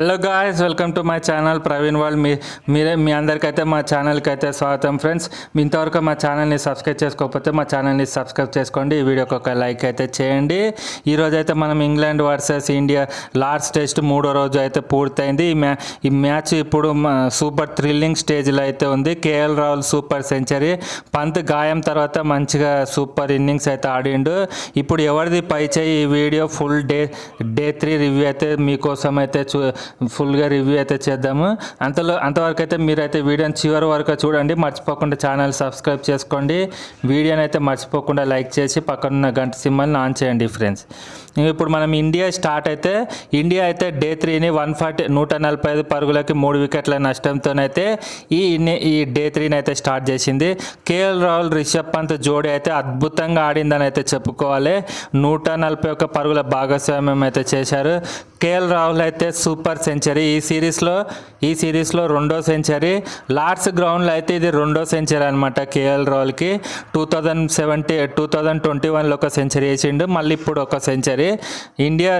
Hello guys welcome to my channel Praveen వాళ్ళు మీ మీరే మీ అందరికైతే మా ఛానల్కి అయితే స్వాగతం ఫ్రెండ్స్ ఇంతవరకు మా ఛానల్ని సబ్స్క్రైబ్ చేసుకోకపోతే మా ఛానల్ని సబ్స్క్రైబ్ చేసుకోండి. ఈ వీడియోకి ఒక లైక్ అయితే చేయండి. ఈరోజు అయితే మనం England versus India last test మూడో రోజు అయితే పూర్తయింది. ఈ మ్యా ఈ మ్యాచ్ ఇప్పుడు సూపర్ థ్రిల్లింగ్ స్టేజ్లో అయితే ఉంది. KL Rahul super century Pant గాయం తర్వాత మంచిగా సూపర్ ఇన్నింగ్స్ అయితే ఆడిండు. ఇప్పుడు ఎవరిది పై చేయి ఈ video full day day three review అయితే మీకోసం అయితే చూ ఫుల్గా రివ్యూ అయితే చేద్దాము. అంతలో అంతవరకు అయితే మీరైతే వీడియోని చివరి వరకు చూడండి. మర్చిపోకుండా ఛానల్ సబ్స్క్రైబ్ చేసుకోండి. వీడియోని అయితే మర్చిపోకుండా లైక్ చేసి పక్కనున్న గంట సింబల్ని ఆన్ చేయండి ఫ్రెండ్స్. ఇప్పుడు మనం ఇండియా స్టార్ట్ అయితే ఇండియా అయితే డే త్రీని వన్ ఫార్టీ నూట నలభై ఐదు పరుగులకి మూడు వికెట్ల నష్టంతోనైతే ఈ ఈ డే త్రీని అయితే స్టార్ట్ చేసింది. కేఎల్ రాహుల్ రిషబ్ పంత్ జోడీ అయితే అద్భుతంగా ఆడిందని అయితే చెప్పుకోవాలి. నూట నలభై ఒక్క పరుగుల భాగస్వామ్యం అయితే చేశారు. కేఎల్ రాహుల్ అయితే సూపర్ సెంచరీ ఈ సిరీస్లో ఈ సిరీస్లో రెండో సెంచరీ. లార్డ్స్ గ్రౌండ్లో అయితే ఇది రెండో సెంచరీ అనమాట KL రాహుల్కి. Two thousand seventy two thousand twenty వన్లో ఒక సెంచరీ వేసిండు మళ్ళీ ఇప్పుడు ఒక సెంచరీ. ఇండియా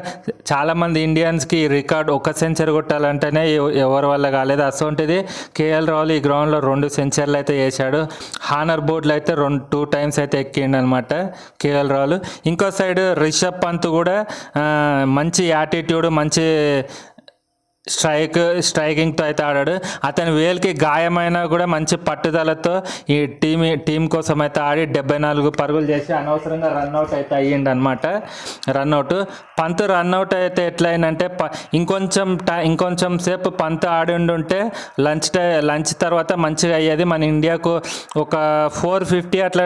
చాలామంది ఇండియన్స్కి రికార్డ్ ఒక సెంచరీ కొట్టాలంటేనే ఎవరి వల్ల కాలేదు. అసోంటిది కేఎల్ రాహుల్ ఈ గ్రౌండ్లో రెండు సెంచరీలు అయితే వేశాడు. హానర్ బోర్డులో అయితే రెండు టూ టైమ్స్ అయితే ఎక్కిండు అనమాట కేఎల్ రాహుల్. ఇంకో సైడ్ రిషబ్ పంత్ కూడా మంచి యాటిట్యూడ్ మంచి స్ట్రైక్ స్ట్రైకింగ్తో అయితే ఆడాడు. అతని వేలికి గాయమైనా కూడా మంచి పట్టుదలతో ఈ టీం టీం కోసం అయితే ఆడి డెబ్బై నాలుగు పరుగులు చేసి అనవసరంగా రన్అట్ అయితే అయ్యిండు అనమాట రన్అట్ పంత్ రన్అట్ అయితే ఎట్లయిందంటే ప ఇంకొంచెం టై ఇంకొంచెం సేపు పంత్ ఆడి ఉంటే లంచ్ టై లంచ్ తర్వాత మంచిగా అయ్యేది. మన ఇండియాకు ఒక ఫోర్ ఫిఫ్టీ అట్లా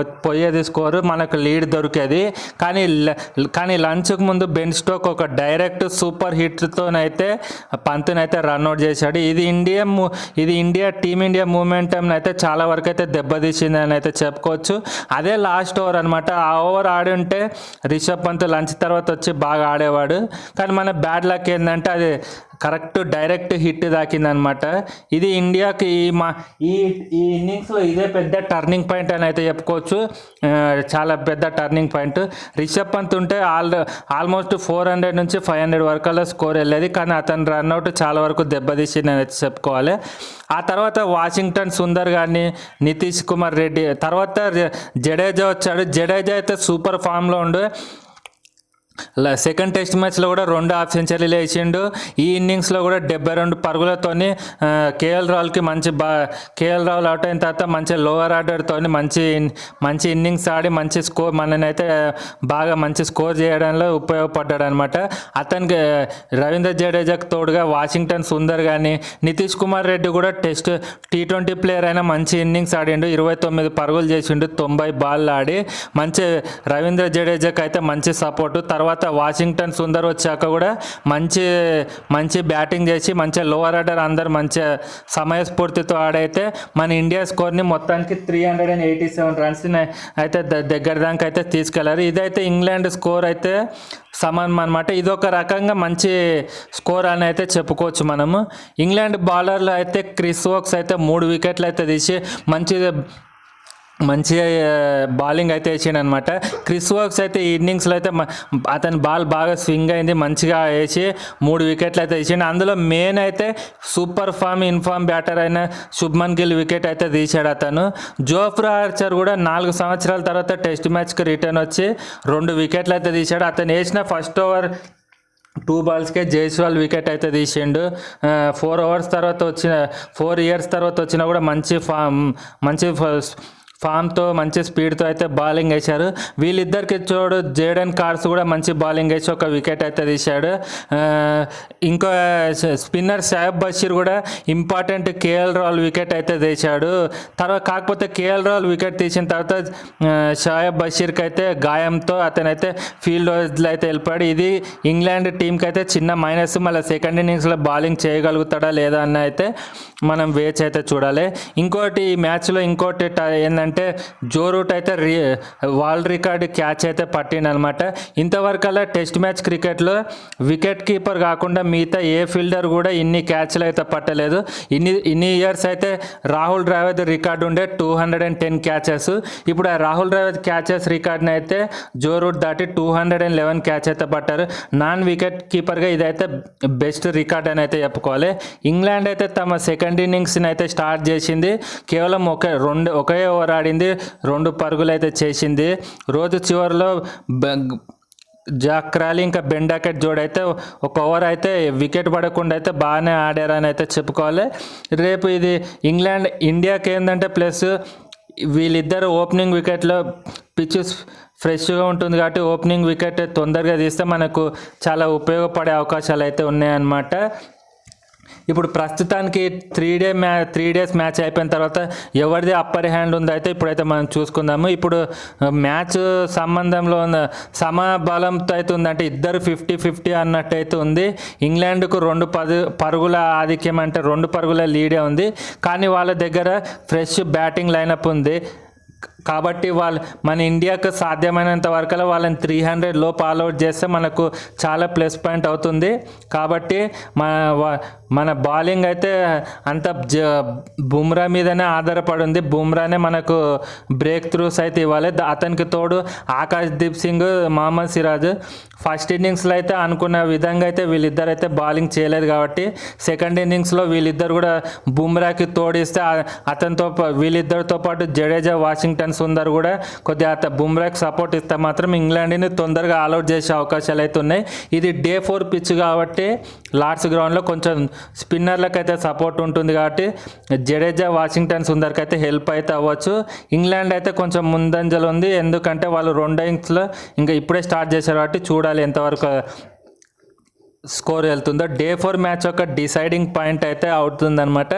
పోయేది స్కోరు. మనకు లీడ్ దొరికేది. కానీ కానీ లంచ్కు ముందు బెన్ స్టోక్ ఒక డైరెక్ట్ సూపర్ హిట్తోనైతే పంతునైతే రన్అట్ చేశాడు. ఇది ఇండియా మూ- ఇది ఇండియా టీమిండియా మూమెంటం అయితే చాలా వరకు అయితే దెబ్బతీసింది అని అయితే చెప్పుకోవచ్చు. అదే లాస్ట్ ఓవర్ అనమాట ఆ ఓవర్ ఆడి ఉంటే రిషబ్ పంత్ లంచ్ తర్వాత వచ్చి బాగా ఆడేవాడు. కానీ మన బ్యాడ్ లక్ ఏంటంటే అది కరెక్ట్ డైరెక్ట్ హిట్ దాకిందనమాట. ఇది ఇండియాకి ఈ మా ఈ ఈ ఇన్నింగ్స్లో ఇదే పెద్ద టర్నింగ్ పాయింట్ అని అయితే చెప్పుకోవచ్చు. చాలా పెద్ద టర్నింగ్ పాయింట్. రిషబ్ పంత్ ఉంటే ఆల్ ఆల్మోస్ట్ ఫోర్ హండ్రెడ్ నుంచి ఫైవ్ హండ్రెడ్ వరకల్లా స్కోర్ వెళ్ళేది. కానీ అతను రన్అట్ చాలా వరకు దెబ్బతీసింది అని అయితే చెప్పుకోవాలి. ఆ తర్వాత వాషింగ్టన్ సుందర్ గారిని నితీష్ కుమార్ రెడ్డి తర్వాత జడేజా వచ్చాడు. జడేజా అయితే సూపర్ ఫామ్లో ఉండు. సెకండ్ టెస్ట్ మ్యాచ్లో కూడా రెండు హాఫ్ సెంచరీలు వేసిండు. ఈ ఇన్నింగ్స్లో కూడా డెబ్బై రెండు పరుగులతోని కేఎల్ రాహుల్కి మంచి బా కేఎల్ రాహుల్ అవుట్ అయిన తర్వాత మంచి లోవర్ ఆర్డర్తో మంచి మంచి ఇన్నింగ్స్ ఆడి మంచి స్కోర్ మననైతే బాగా మంచి స్కోర్ చేయడంలో ఉపయోగపడ్డాడు అనమాట అతనికి రవీంద్ర జడేజాకు తోడుగా వాషింగ్టన్ సుందర్ కానీ నితీష్ కుమార్ రెడ్డి కూడా టెస్ట్ టీ ట్వంటీ ప్లేయర్ అయినా మంచి ఇన్నింగ్స్ ఆడిండు. ఇరవై తొమ్మిది పరుగులు చేసిండు తొంభై బాల్ ఆడి మంచి రవీంద్ర జడేజాకి అయితే మంచి సపోర్టు తర్వాత తర్వాత వాషింగ్టన్ సుందర్ వచ్చాక కూడా మంచి మంచి బ్యాటింగ్ చేసి మంచి లోవర్ ఆర్డర్ అందరు మంచి సమయస్ఫూర్తితో ఆడైతే మన ఇండియా స్కోర్ని మొత్తానికి three hundred and eighty seven రన్స్ని అయితే ద- దగ్గర దాకా అయితే తీసుకెళ్ళారు. ఇదైతే ఇంగ్లాండ్ స్కోర్ అయితే సమానం అనమాట ఇది ఒక రకంగా మంచి స్కోర్ అని అయితే చెప్పుకోవచ్చు మనము. ఇంగ్లాండ్ బౌలర్లు అయితే క్రిస్ వోక్స్ అయితే మూడు వికెట్లు అయితే తీసి మంచి మంచిగా బౌలింగ్ అయితే వేసిండు అనమాట క్రిస్ వర్క్స్ అయితే ఈ ఇన్నింగ్స్లో అయితే అతని బాల్ బాగా స్వింగ్ అయింది మంచిగా వేసి మూడు వికెట్లు అయితే తీసిండు అందులో మెయిన్ అయితే సూపర్ ఫామ్ ఇన్ఫామ్ బ్యాటర్ అయిన శుభ్మన్ గిల్ వికెట్ అయితే తీశాడు అతను. జోఫ్రా ఆర్చర్ కూడా నాలుగు సంవత్సరాల తర్వాత టెస్ట్ మ్యాచ్కి రిటర్న్ వచ్చి రెండు వికెట్లు అయితే తీశాడు. అతను వేసిన ఫస్ట్ ఓవర్ టూ బాల్స్కే జైస్వాల్ వికెట్ అయితే తీసిండు. ఫోర్ అవర్స్ తర్వాత వచ్చిన ఫోర్ ఇయర్స్ తర్వాత వచ్చినా కూడా మంచి ఫామ్ మంచి ఫ- ఫామ్తో మంచి స్పీడ్తో అయితే బౌలింగ్ వేశారు. వీళ్ళిద్దరికి చూడు జేడెన్ కార్స్ కూడా మంచి బౌలింగ్ వేసి ఒక వికెట్ అయితే తీశాడు. ఇంకో స్పిన్నర్ సాయబ్ బషీర్ కూడా ఇంపార్టెంట్ కేఎల్ రాల్ వికెట్ అయితే తీశాడు. తర్వాత కాకపోతే కేఎల్ రాల్ వికెట్ తీసిన తర్వాత షాయబ్ బషీర్కి అయితే గాయంతో అతనైతే ఫీల్డ్ వైజ్లో అయితే వెళ్ళిపోయాడు. ఇది ఇంగ్లాండ్ టీంకి అయితే చిన్న మైనస్ మళ్ళీ సెకండ్ ఇన్నింగ్స్లో బౌలింగ్ చేయగలుగుతాడా లేదా అన్న అయితే మనం వేచి అయితే చూడాలి. ఇంకోటి ఈ మ్యాచ్లో ఇంకోటి ఏంటంటే జో రూట్ అయితే రీ వరల్డ్ రికార్డ్ క్యాచ్ అయితే పట్టిండనమాట. ఇంతవరకు అలా టెస్ట్ మ్యాచ్ క్రికెట్లో వికెట్ కీపర్ కాకుండా మిగతా ఏ ఫీల్డర్ కూడా ఇన్ని క్యాచ్లు అయితే పట్టలేదు. ఇన్ని ఇన్ని ఇయర్స్ అయితే రాహుల్ ద్రావిడ్ రికార్డ్ ఉండే two hundred and ten catches. ఇప్పుడు ఆ రాహుల్ ద్రావిడ్ క్యాచెస్ రికార్డ్ని అయితే జో రూట్ దాటి two hundred and eleven catch అయితే పట్టారు. నాన్ వికెట్ కీపర్గా ఇదైతే బెస్ట్ రికార్డ్ అని అయితే చెప్పుకోవాలి. ఇంగ్లాండ్ అయితే తమ సెకండ్ ఇన్నింగ్స్ని అయితే స్టార్ట్ చేసింది. కేవలం ఒక రెండు ఒకే ఓవర్ ఆడింది. రెండు పరుగులు అయితే చేసింది. రోజు చివరిలో జాక్ క్రాలీ ఇంకా బెండాకెట్ జోడైతే ఒక ఓవర్ అయితే వికెట్ పడకుండా అయితే బాగానే ఆడారని అయితే చెప్పుకోవాలి. రేపు ఇది ఇంగ్లాండ్ ఇండియాకి ఏంటంటే ప్లస్ వీళ్ళిద్దరు ఓపెనింగ్ వికెట్లో పిచ్ ఫ్రెష్గా ఉంటుంది కాబట్టి ఓపెనింగ్ వికెట్ తొందరగా తీస్తే మనకు చాలా ఉపయోగపడే అవకాశాలు అయితే ఉన్నాయన్నమాట. ఇప్పుడు ప్రస్తుతానికి three day match three days match అయిపోయిన తర్వాత ఎవరిది అప్పర్ హ్యాండ్ ఉందో అయితే ఇప్పుడైతే మనం చూసుకుందాము. ఇప్పుడు మ్యాచ్ సంబంధంలో ఉన్న సమబలంతో అయితే ఉందంటే ఇద్దరు ఫిఫ్టీ ఫిఫ్టీ అన్నట్టు అయితే ఉంది. ఇంగ్లాండ్కు రెండు పది పరుగుల ఆధిక్యం అంటే రెండు పరుగుల లీడే ఉంది. కానీ వాళ్ళ దగ్గర ఫ్రెష్ బ్యాటింగ్ లైనప్ ఉంది. కాబట్టి వాళ్ళు మన ఇండియాకు సాధ్యమైనంత వరకు వాళ్ళని త్రీ హండ్రెడ్లో అవుట్ చేస్తే మనకు చాలా ప్లస్ పాయింట్ అవుతుంది. కాబట్టి మన మన బౌలింగ్ అయితే అంత జ బుమ్రా మీదనే ఆధారపడి ఉంది బుమ్రానే మనకు బ్రేక్ త్రూస్ అయితే ఇవ్వాలి. అతనికి తోడు ఆకాష్ దీప్ సింగ్ మహమ్మద్ సిరాజ్ ఫస్ట్ ఇన్నింగ్స్లో అయితే అనుకున్న విధంగా అయితే వీళ్ళిద్దరు అయితే బౌలింగ్ చేయలేదు కాబట్టి సెకండ్ ఇన్నింగ్స్లో వీళ్ళిద్దరు కూడా బుమ్రాకి తోడిస్తే అతనితో వీళ్ళిద్దరితో పాటు జడేజా వాషింగ్టన్ సుందర్ కూడా కొద్దిగా అత బుమ్రాకి సపోర్ట్ ఇస్తే మాత్రం ఇంగ్లాండ్ని తొందరగా ఆల్అౌట్ చేసే అవకాశాలు అయితే ఉన్నాయి. ఇది డే ఫోర్ పిచ్ కాబట్టి లార్డ్స్ గ్రౌండ్లో కొంచెం స్పిన్నర్లకు అయితే సపోర్ట్ ఉంటుంది కాబట్టి జడేజా వాషింగ్టన్ సుందర్కి అయితే హెల్ప్ అయితే అవ్వచ్చు. ఇంగ్లాండ్ అయితే కొంచెం ముందంజలు ఉంది. ఎందుకంటే వాళ్ళు రెండో ఇన్నింగ్స్లో ఇంకా ఇప్పుడే స్టార్ట్ చేశారు కాబట్టి చూడాలి ఎంతవరకు స్కోర్ వెళ్తుందో? డే ఫోర్ మ్యాచ్ ఒక డిసైడింగ్ పాయింట్ అయితే అవుతుందన్నమాట.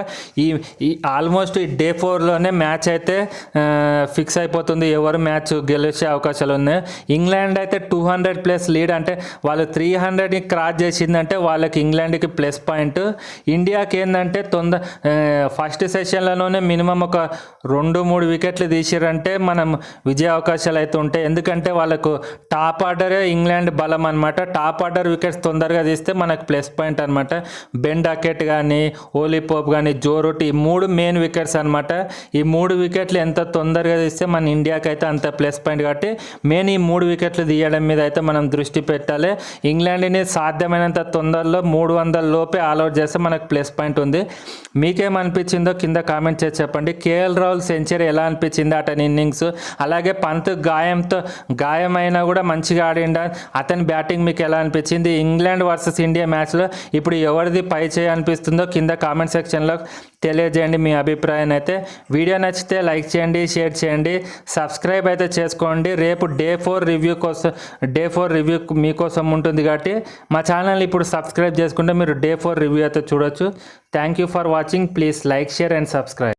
ఈ ఈ ఆల్మోస్ట్ ఈ డే ఫోర్లోనే మ్యాచ్ అయితే ఫిక్స్ అయిపోతుంది. ఎవరు మ్యాచ్ గెలిచే అవకాశాలు ఉన్నాయి. ఇంగ్లాండ్ అయితే టూ హండ్రెడ్ ప్లస్ లీడ్ అంటే వాళ్ళు త్రీ హండ్రెడ్ని క్రాస్ చేసిందంటే వాళ్ళకి ఇంగ్లాండ్కి ప్లస్ పాయింట్. ఇండియాకి ఏంటంటే తొందర ఫస్ట్ సెషన్లలోనే మినిమం ఒక రెండు మూడు వికెట్లు తీసిరంటే మనం విజయ అవకాశాలు అయితే ఉంటాయి. ఎందుకంటే వాళ్ళకు టాప్ ఆర్డరే ఇంగ్లాండ్ బలం అనమాట టాప్ ఆర్డర్ వికెట్స్ తొందరగా చేస్తే మనకు ప్లస్ పాయింట్ అనమాట బెన్ డాకెట్ కానీ ఓలీ పోప్ కానీ జోరోట్ ఈ మూడు మెయిన్ వికెట్స్ అనమాట ఈ మూడు వికెట్లు ఎంత తొందరగా తీస్తే మన ఇండియాకి అయితే అంత ప్లస్ పాయింట్ కాబట్టి మెయిన్ ఈ మూడు వికెట్లు తీయడం మీద అయితే మనం దృష్టి పెట్టాలి. ఇంగ్లాండ్ని సాధ్యమైనంత తొందరలో మూడు వందల లోపే ఆల్అౌట్ చేస్తే మనకు ప్లస్ పాయింట్ ఉంది. మీకేమనిపించిందో కింద కామెంట్ చేసి చెప్పండి. కేఎల్ రాహుల్ సెంచరీ ఎలా అనిపించింది అతని ఇన్నింగ్స్? అలాగే పంత్ గాయంతో గాయమైనా కూడా మంచిగా ఆడిండ? అతని బ్యాటింగ్ మీకు ఎలా అనిపించింది? ఇంగ్లాండ్ వర్సెస్ ఇండియా మ్యాచ్లో ఇప్పుడు ఎవరిది పై చేయ అనిపిస్తుందో కింద కామెంట్ సెక్షన్లో తెలియజేయండి మీ అభిప్రాయాన్ని అయితే. వీడియో నచ్చితే లైక్ చేయండి షేర్ చేయండి సబ్స్క్రైబ్ అయితే చేసుకోండి. రేపు డే ఫోర్ రివ్యూ కోసం డే ఫోర్ రివ్యూ మీకోసం ఉంటుంది కాబట్టి మా ఛానల్ ఇప్పుడు సబ్స్క్రైబ్ చేసుకుంటే మీరు డే ఫోర్ రివ్యూ అయితే చూడొచ్చు. Thank you for watching please like share and subscribe